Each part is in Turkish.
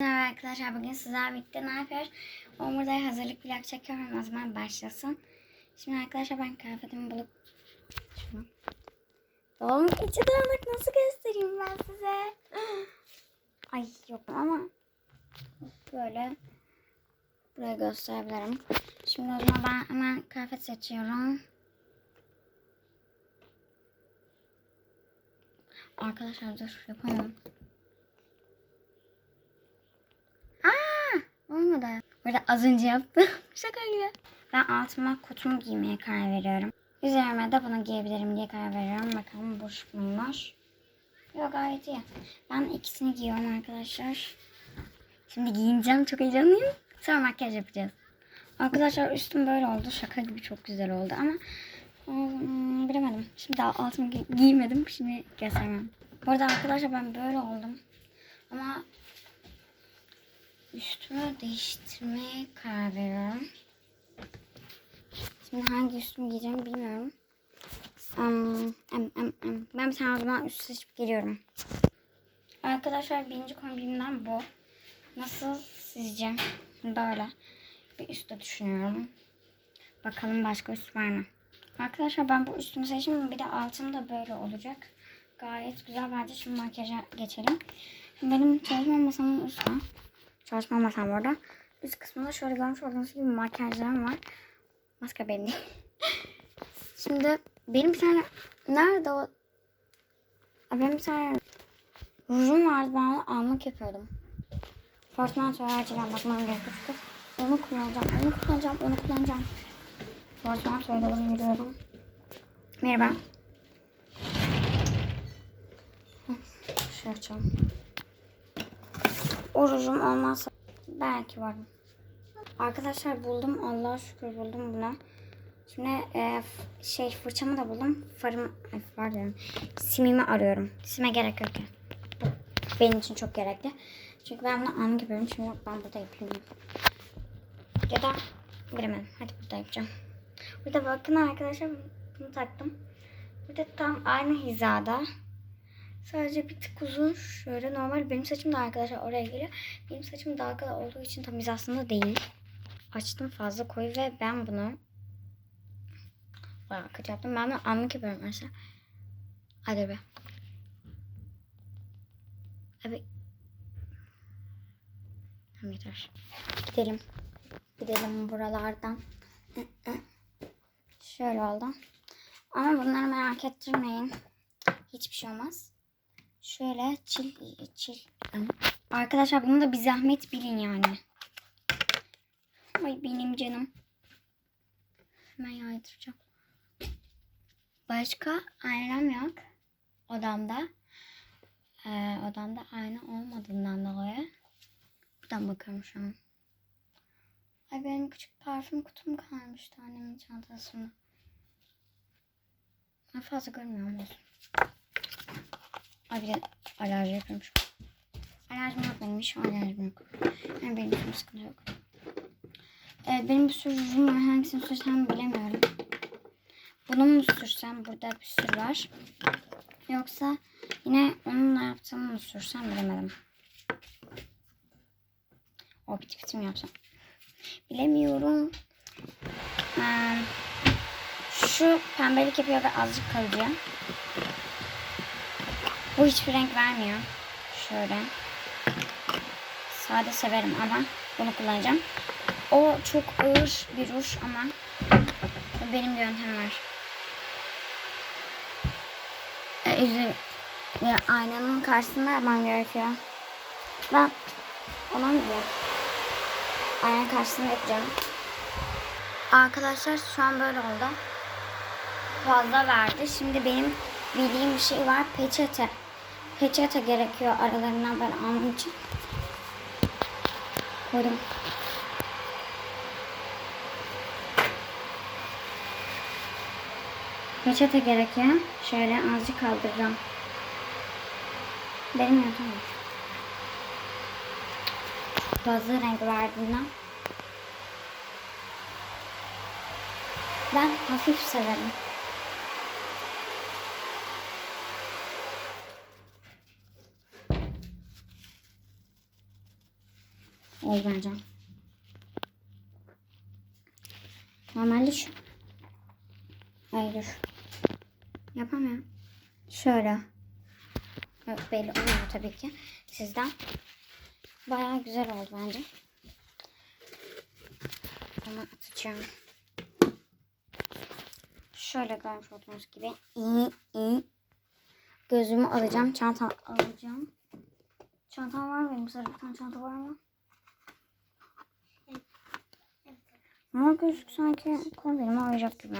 Merhaba arkadaşlar bugün sizlerle birlikte ne yapıyoruz? Omurday hazırlık vlog çekiyorum o zaman başlasın. Şimdi arkadaşlar ben kıyafetimi bulup şunu. Doğum içi dağınık nasıl göstereyim ben size? Ay yok ama böyle buraya gösterebilirim. Şimdi o zaman ben hemen kıyafet seçiyorum. Arkadaşlar dur yapamam. Olmadı. Burada az önce yaptım. Şaka gibi. Ben altıma kutumu giymeye karar veriyorum. Üzerime de bunu giyebilirim diye karar veriyorum. Bakalım boş muymuş. Yok gayet iyi. Ben ikisini giyiyorum arkadaşlar. Şimdi giyineceğim. Çok heyecanlıyım. Sonra makyaj yapacağız. Arkadaşlar üstüm böyle oldu. Şaka gibi çok güzel oldu ama hmm, bilemedim. Şimdi daha altımı gi- giymedim. Şimdi göstermem. Bu arada arkadaşlar ben böyle oldum. Ama üstümü değiştirmeye karar veriyorum. Şimdi hangi üstümü giyeceğimi bilmiyorum. Um, em, em, em. Ben bir tane o zaman üst seçip geliyorum. Arkadaşlar birinci kombinimden bu. Nasıl sizce? Böyle bir üstte düşünüyorum. Bakalım başka üst var mı? Arkadaşlar ben bu üstümü seçtim. Bir de altım da böyle olacak. Gayet güzel. Bence şimdi makyaja geçelim. Benim çalışma masamın üstü. Çalışma masam burada. Üst kısmında şöyle görmüş olduğunuz gibi makyajlarım var. Maske benim değil. Şimdi benim bir tane nerede o? Benim bir tane rujum vardı ben onu almak yapıyordum. Fortman sonra acilen bakmam gerekiyor. Onu kullanacağım, onu kullanacağım, onu kullanacağım. Fortman sonra doğru yürüyorum. Merhaba. Şöyle açalım. Orucum olmazsa belki varım. Arkadaşlar buldum. Allah'a şükür buldum bunu. Şimdi e, şey fırçamı da buldum. Farım, far diyorum. Simimi arıyorum. Sime gerek yok ya. Bu benim için çok gerekli. Çünkü ben bunu anlık yapıyorum. Şimdi ben burada yapayım. Ya da bilemedim. Hadi burada yapacağım. Burada bakın arkadaşlar bunu taktım. Burada tam aynı hizada. Sadece bir tık uzun şöyle normal benim saçım da arkadaşlar oraya geliyor. Benim saçım dalgalı olduğu için tam hizasında değil. Açtım fazla koyu ve ben bunu bayağı kötü yaptım. Ben bunu anlık yapıyorum mesela. Hadi be. Abi. Tamam yeter. Gidelim. Gidelim buralardan. Şöyle oldu. Ama bunları merak ettirmeyin. Hiçbir şey olmaz. Şöyle çil çil. Arkadaşlar bunu da bir zahmet bilin yani. Ay benim canım. Hemen yaydıracağım. Başka aynam yok. Odamda. Ee, odamda ayna olmadığından dolayı. Buradan bakıyorum şu an. Ay benim küçük parfüm kutum kalmıştı annemin çantasında. Ben fazla görmüyorum olsun. De alerji yapıyormuş. Alerjim yok benim hiç alerjim yok. Yani benim için sıkıntı yok. Evet, benim bir sürü rujum var. Hangisini sürsem bilemiyorum. Bunu mu sürsem? Burada bir sürü var. Yoksa yine onunla yaptığımı mı sürsem bilemedim. O piti piti mi yapsam? Bilemiyorum. Ee, şu pembelik yapıyor ve azıcık kalıcı. Bu hiçbir renk vermiyor. Şöyle. Sade severim ama bunu kullanacağım. O çok ağır bir ruj ama benim bir yöntemim var. E, aynanın karşısında yapmam gerekiyor. Ben ona mı diyeyim? Aynanın karşısında yapacağım. Arkadaşlar şu an böyle oldu. Fazla verdi. Şimdi benim bildiğim bir şey var. Peçete. Peçete gerekiyor aralarından ben almam için. Koydum. Peçete gerekiyor. Şöyle azıcık kaldıracağım. Benim yöntemim. Fazla renk verdiğinden. Ben hafif severim. Bence. Normalde şu. Hayır dur. Yapamıyorum. Şöyle. Yok belli olmuyor tabii ki. Sizden. Bayağı güzel oldu bence. Ama atacağım. Şöyle görmüş olduğunuz gibi iyi iyi gözümü alacağım. Çanta alacağım. Çantam var mı benim? Sarı bir tane çanta var mı? Ama gözlük sanki kombinimi ayıracak gibi.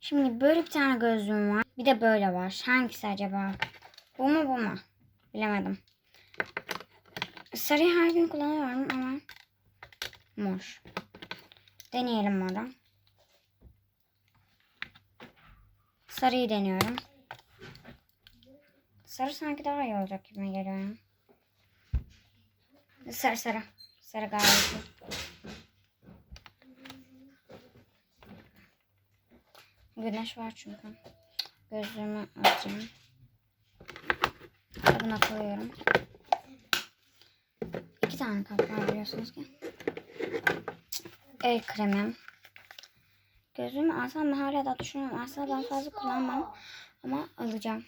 Şimdi böyle bir tane gözlüğüm var. Bir de böyle var. Hangisi acaba? Bu mu bu mu? Bilemedim. Sarıyı her gün kullanıyorum ama mor. Deneyelim moru. Sarıyı deniyorum. Sarı sanki daha iyi olacak gibi geliyor. Sarı sarı. Sarı gayet iyi. Güneş var çünkü. Gözlüğümü açayım. Kabına koyuyorum. İki tane kap var biliyorsunuz ki. El kremim. Gözlüğümü alsam mı hala da düşünüyorum. Aslında ben fazla kullanmam. Ama alacağım.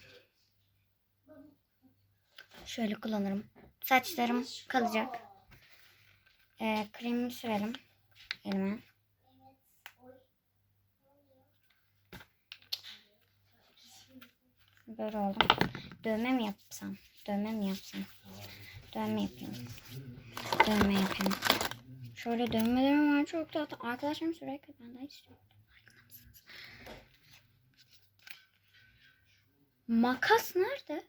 Şöyle kullanırım. Saçlarım kalacak. Ee, kremimi sürelim. Elime. Böyle oldu. Dövme mi yapsam? Dövme mi yapsam? Dövme yapayım. Dövme yapayım. Şöyle dövmelerim var çok tatlı. Arkadaşlarım sürekli benden istiyor. Makas nerede?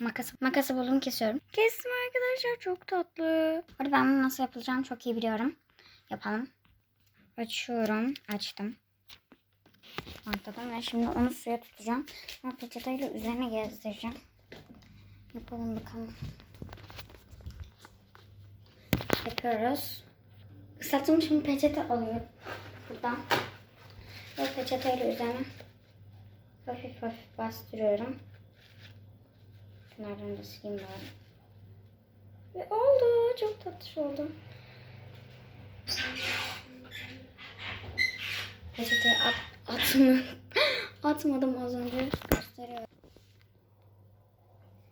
Makas, makası buldum kesiyorum. Kestim arkadaşlar çok tatlı. Hadi ben bunu nasıl yapılacağını çok iyi biliyorum. Yapalım. Açıyorum. Açtım. Bantladım ve şimdi onu suya tutacağım. Ama peçeteyle üzerine gezdireceğim. Yapalım bakalım. Yapıyoruz. Islattım şimdi peçete alıyorum. Buradan. Ve peçeteyle üzerine hafif hafif bastırıyorum. Şunlardan da sileyim bari. Ve oldu. Çok tatlış oldu. Peçeteyi at, atma, atmadım az önce. Gösteriyorum.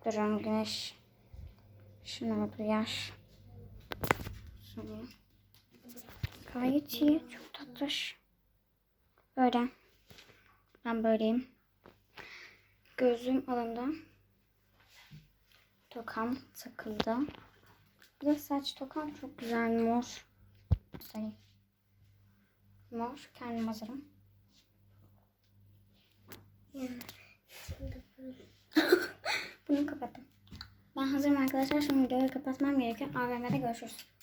Durun güneş. Şuna bu yaş. Sonra. Gayet iyi. Çok tatlış. Böyle. Ben böyleyim. Gözlüğüm alındı. Tokam takıldı. Bir de saç tokam çok güzel mor. Mor. Kendim hazırım. Bunu kapattım. Ben hazırım arkadaşlar. Şimdi videoyu kapatmam gerekiyor. AVM'de görüşürüz.